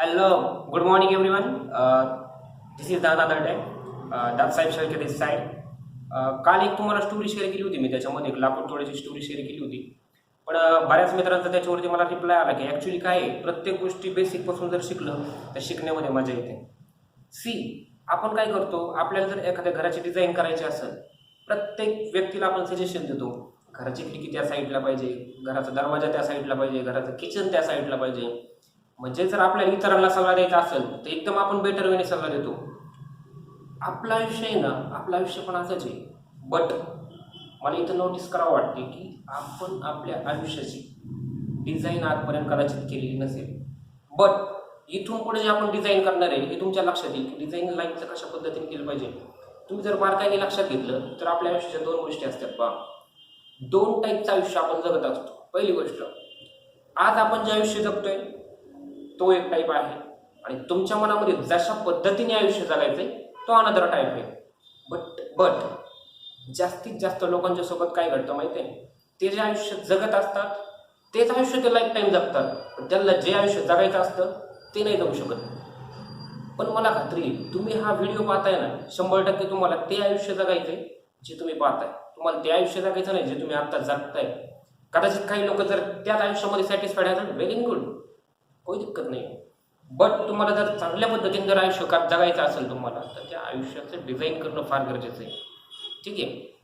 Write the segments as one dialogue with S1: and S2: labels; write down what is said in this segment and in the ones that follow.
S1: Hello good morning everyone this is Dada Darde Dadasaheb Shelke this side काल एक तुम्हाला story share केली होती मी त्याच्यामध्ये एक लाकूड तोड्याची स्टोरी शेअर केली होती. पण uh, बऱ्याच मित्रांचा त्याच्यावरती मला रिप्लाय आला की ॲक्च्युली काय आहे प्रत्येक गोष्टी बेसिकपासून जर शिकलं तर शिकण्यामध्ये मजा येते. सी आपण काय करतो? आपल्याला जर एखाद्या घराची डिझाईन करायची असेल प्रत्येक व्यक्तीला आपण सजेशन देतो. घराची खिडकी त्या साईडला पाहिजे घराचा दरवाजा त्या साईडला पाहिजे घराचं किचन त्या साईडला पाहिजे. म्हणजे जर आपल्याला इतरांना सल्ला द्यायचा असेल तर एकदम आपण बेटर वेने सल्ला देतो. आपलं आयुष्य आहे ना आपलं आयुष्य पण असंच आहे. बट मला इथं नोटीस करावं वाटते की आपण आपल्या आयुष्याची डिझाईन आजपर्यंत कदाचित केलेली नसेल. बट इथून पुढे जे आपण डिझाईन करणार आहे हे तुमच्या लक्षात येईल की डिझाईन लाईनचं कशा पद्धतीने केलं पाहिजे. तुम्ही जर बारकाईने लक्षात घेतलं तर आपल्या आयुष्याच्या दोन गोष्टी असतात पहा. दोन टाईपचं आयुष्य आपण जगत असतो. पहिली गोष्ट आज आपण जे आयुष्य जगतोय तो एक टाईप आहे. आणि तुमच्या मनामध्ये जशा पद्धतीने आयुष्य जगायचंय तो अनदर टाईप आहे. बट बट जास्तीत जास्त लोकांच्या सोबत काय घडतं माहिती आहे ते जे आयुष्य जगत असतात तेच आयुष्य ते लाईफ टाईम जगतात. पण त्यांना जे आयुष्य जगायचं असतं ते नाही जगू शकत. पण मला खात्री आहे तुम्ही हा व्हिडिओ पाहताय ना शंभर टक्के तुम्हाला ते आयुष्य जगायचंय जे तुम्ही पाहताय. तुम्हाला ते आयुष्य जगायचं नाही जे तुम्ही आत्ता जगताय. कदाचित काही लोक जर त्याच आयुष्यामध्ये सॅटिस्फाईड आहेत व्हेरी गुड कोई दिक्कत नाही. बट तुम्हाला जर चांगल्या पद्धतीने जर आयुष्य का जगायचं असेल तुम्हाला तर त्या आयुष्याचं डिझाईन करणं फार गरजेचं आहे. ठीक आहे?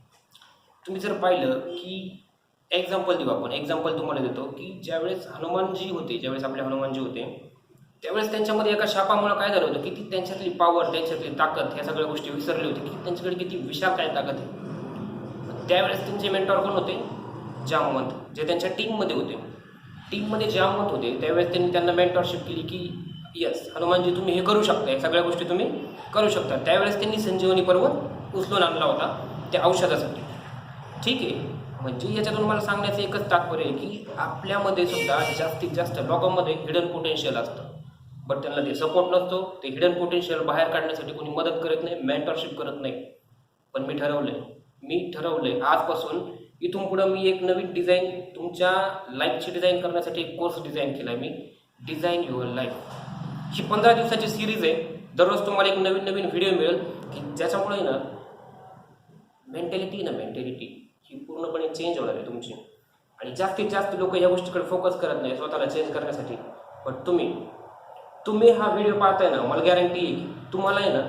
S1: तुम्ही जर पाहिलं की एक्झाम्पल देऊ आपण. एक्झाम्पल तुम्हाला देतो की ज्यावेळेस हनुमानजी होते ज्यावेळेस आपले हनुमानजी होते त्यावेळेस त्यांच्यामध्ये एका शापामुळे काय झालं होतं की ती त्यांच्यातली पॉवर त्यांच्यातली ताकद ह्या सगळ्या गोष्टी विसरली होती. की त्यांच्याकडे किती विशाल काय ताकद आहे. त्यावेळेस त्यांचे मेंटॉर कोण होते? जामवंत जे त्यांच्या टीममध्ये होते. टीममध्ये जामवंत होते त्यावेळेस त्यांनी त्यांना मेंटॉरशिप केली की यस हनुमानजी तुम्ही हे करू शकता या सगळ्या गोष्टी तुम्ही करू शकता. त्यावेळेस त्यांनी संजीवनी पर्वत उचलून आणला होता त्या औषधासाठी. ठीक आहे. म्हणजे याच्यातून मला सांगण्याचं एकच तात्पर्य आहे की आपल्यामध्ये सुद्धा जास्तीत जास्त लोकांमध्ये हिडन पोटेन्शियल असतं. बट त्यांना ते सपोर्ट नसतो ते हिडन पोटेन्शियल बाहेर काढण्यासाठी कोणी मदत करत नाही मेंटरशिप करत नाही. पण मी ठरवलंय मी ठरवलंय आजपासून इथून पुढं मी एक नवीन डिझाईन तुमच्या लाईफची डिझाईन करण्यासाठी एक कोर्स डिझाईन केला आहे मी. डिझाईन युअर लाईफ ही पंधरा दिवसाची सिरीज आहे. दररोज तुम्हाला एक नवीन नवीन व्हिडिओ मिळेल. की ज्याच्यामुळे ना मेंटॅलिटी ना मेंटॅलिटी ही पूर्णपणे चेंज होणार आहे तुमची. आणि जास्तीत जास्त लोक या गोष्टीकडे फोकस करत नाही स्वतःला चेंज करण्यासाठी. पण तुम्ही तुम्ही हा व्हिडिओ पाहताय ना मला गॅरंटी आहे की तुम्हाला आहे ना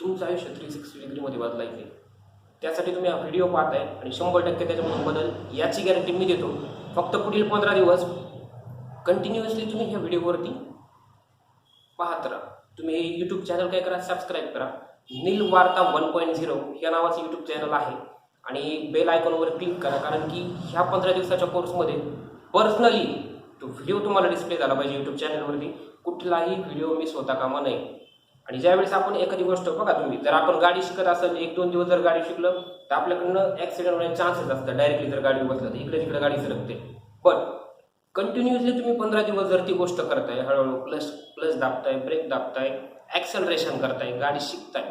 S1: तुमचं आयुष्य थ्री सिक्स्टी डिग्रीमध्ये बदलायचं आहे त्यासाठी तुम्ही हा व्हिडिओ पाहताय आणि शंभर टक्के त्याच्यामधून बदल याची गॅरंटी मी देतो. फक्त पुढील पंधरा दिवस कंटिन्युअसली तुम्ही ह्या व्हिडिओवरती पाहत राहा. तुम्ही हे यूट्यूब चॅनल काय करा सबस्क्राईब करा. नील वार्ता वन पॉईंट झिरो या नावाचं यूट्यूब चॅनल आहे. आणि बेल आयकॉनवर क्लिक करा कारण की ह्या पंधरा दिवसाच्या कोर्समध्ये पर्सनली तो व्हिडिओ तुम्हाला डिस्प्ले झाला पाहिजे यूट्यूब चॅनलवरती कुठलाही व्हिडिओ मिस होता कामा नाही आणि ज्यावेळेस आपण एखादी गोष्ट बघा तुम्ही जर आपण गाडी शिकत असेल एक दोन दिवस जर गाडी शिकलं तर आपल्याकडनं ॲक्सिडेंट होण्याचे चान्सेस असतात. डायरेक्टली जर गाडी बसलं तर इकडे तिकडे गाडी सरकते. पण कंटिन्युअसली तुम्ही पंधरा दिवस जर ती गोष्ट करताय हळूहळू प्लस प्लस दाबताय ब्रेक दाबताय ॲक्सलरेशन करताय गाडी शिकताय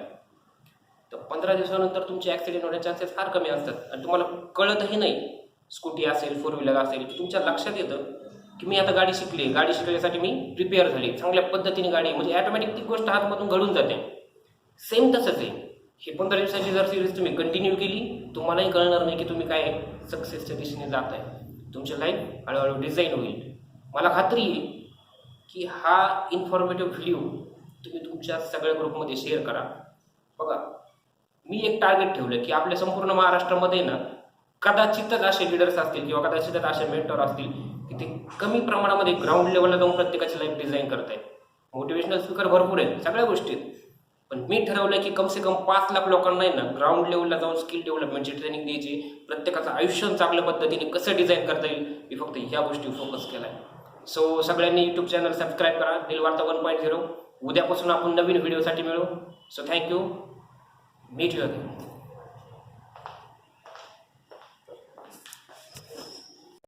S1: तर पंधरा दिवसानंतर तुमचे ॲक्सिडेंट होण्याचे चान्सेस फार कमी असतात. आणि तुम्हाला कळतही नाही स्कूटी असेल फोर व्हीलर असेल तुमच्या लक्षात येतं की मी आता गाडी शिकली गाडी शिकण्यासाठी मी प्रिपेअर झाली चांगल्या पद्धतीने गाडी म्हणजे ॲटोमॅटिक ती गोष्ट हातमधून घडून जाते. सेम तसंच आहे. हे पंधरा दिवसाची जर सिरीज तुम्ही कंटिन्यू केली तुम्हालाही कळणार नाही की तुम्ही काय सक्सेसच्या दिशेने जात आहे तुमची लाईफ हळूहळू डिझाईन होईल. मला खात्री आहे की हा इन्फॉर्मेटिव्ह व्हिडिओ तुम्ही तुमच्या सगळ्या ग्रुपमध्ये शेअर करा. बघा मी एक टार्गेट ठेवलं की आपल्या संपूर्ण महाराष्ट्रामध्ये ना कदाचितच असे लिडर्स असतील किंवा कदाचितच असे मेंटर असतील ते कमी प्रमाणामध्ये ग्राउंड लेवलला जाऊन प्रत्येकाची लाईफ डिझाईन करतायत मोटिवेशनल स्पीकर भरपूर आहेत सगळ्या गोष्टी आहेत. पण मी ठरवलं की कमसे कम पाच लाख लोकांना आहे ना ग्राउंड लेवलला जाऊन स्किल डेव्हलपमेंटची ट्रेनिंग द्यायची प्रत्येकाचं आयुष्य चांगल्या पद्धतीने कसं डिझाईन करता येईल मी फक्त ह्या गोष्टी फोकस केला आहे सो सगळ्यांनी यूट्यूब चॅनल सबस्क्राईब करा दिलवार्ता वन पॉईंट झिरो उद्यापासून आपण नवीन व्हिडिओसाठी मिळू. So thank you meet you again